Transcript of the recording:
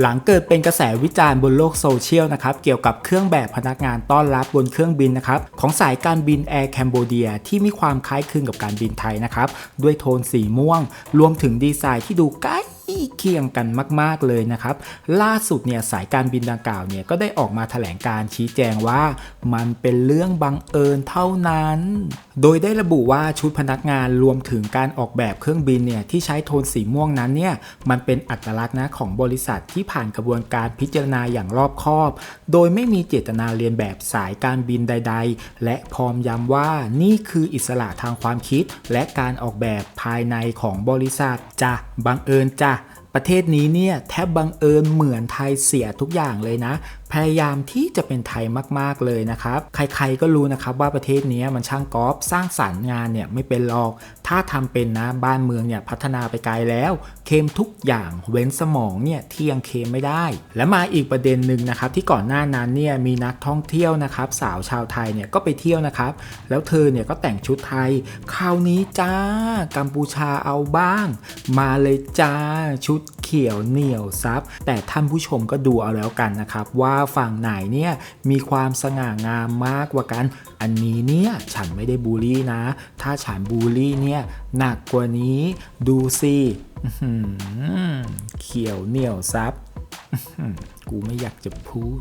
หลังเกิดเป็นกระแสวิจารณ์บนโลกโซเชียลนะครับเกี่ยวกับเครื่องแบบพนักงานต้อนรับบนเครื่องบินนะครับของสายการบินแอร์แคนเบเดียที่มีความคล้ายคลึงกับการบินไทยนะครับด้วยโทนสีม่วง รวมถึงดีไซน์ที่ดูใกล้ เคียงกันมาก ๆ เลยนะครับ ล่าสุดเนี่ยสายการบินดังกล่าวเนี่ยก็ได้ออกมาแถลงการชี้แจงว่า มันเป็นเรื่องบังเอิญเท่านั้น โดยได้ระบุว่าชุดพนักงานรวมถึงการออกแบบเครื่องบินเนี่ยที่ใช้โทนสีม่วงนั้นเนี่ยมันเป็นอัตลักษณ์นะของบริษัทที่ผ่านกระบวนการพิจารณาอย่างรอบคอบ โดยไม่มีเจตนาเรียนแบบสายการบินใด ๆ และพร้อมย้ำว่านี่คืออิสระทางความคิด และการออกแบบภายในของบริษัทจะบังเอิญจ้ะ ประเทศนี้เนี่ยแทบบังเอิญเหมือนไทยเสียทุกอย่างเลยนะ พยายามที่จะเป็นไทยมากๆเลยนะครับ ใครๆก็รู้นะครับว่าประเทศนี้มันช่างกอล์ฟสร้างสรรค์งานเนี่ยไม่เป็นหรอก ถ้าทำเป็นนะบ้านเมืองเนี่ยพัฒนาไปไกลแล้ว เคมทุกอย่างเว้นสมองเนี่ยที่ยังเคมไม่ได้ และมาอีกประเด็นหนึ่งนะครับที่ก่อนหน้านั้นเนี่ยมีนักท่องเที่ยวนะครับสาวชาวไทยเนี่ยก็ไปเที่ยวนะครับ แล้วเธอเนี่ยก็แต่งชุดไทย คราวนี้จ้ากัมพูชาเอาบ้าง มาเลยจ้าชุด เขียวเหนียวซับ แต่ท่านผู้ชมก็ดูเอาแล้วกันนะครับ ว่าฝั่งไหนเนี่ยมีความสง่างามมากกว่ากัน อันนี้เนี่ยฉันไม่ได้บูลลี่นะ ถ้าฉันบูลลี่เนี่ยหนักกว่านี้ดูสิเขียวเหนียวซับ กูไม่อยากจะพูด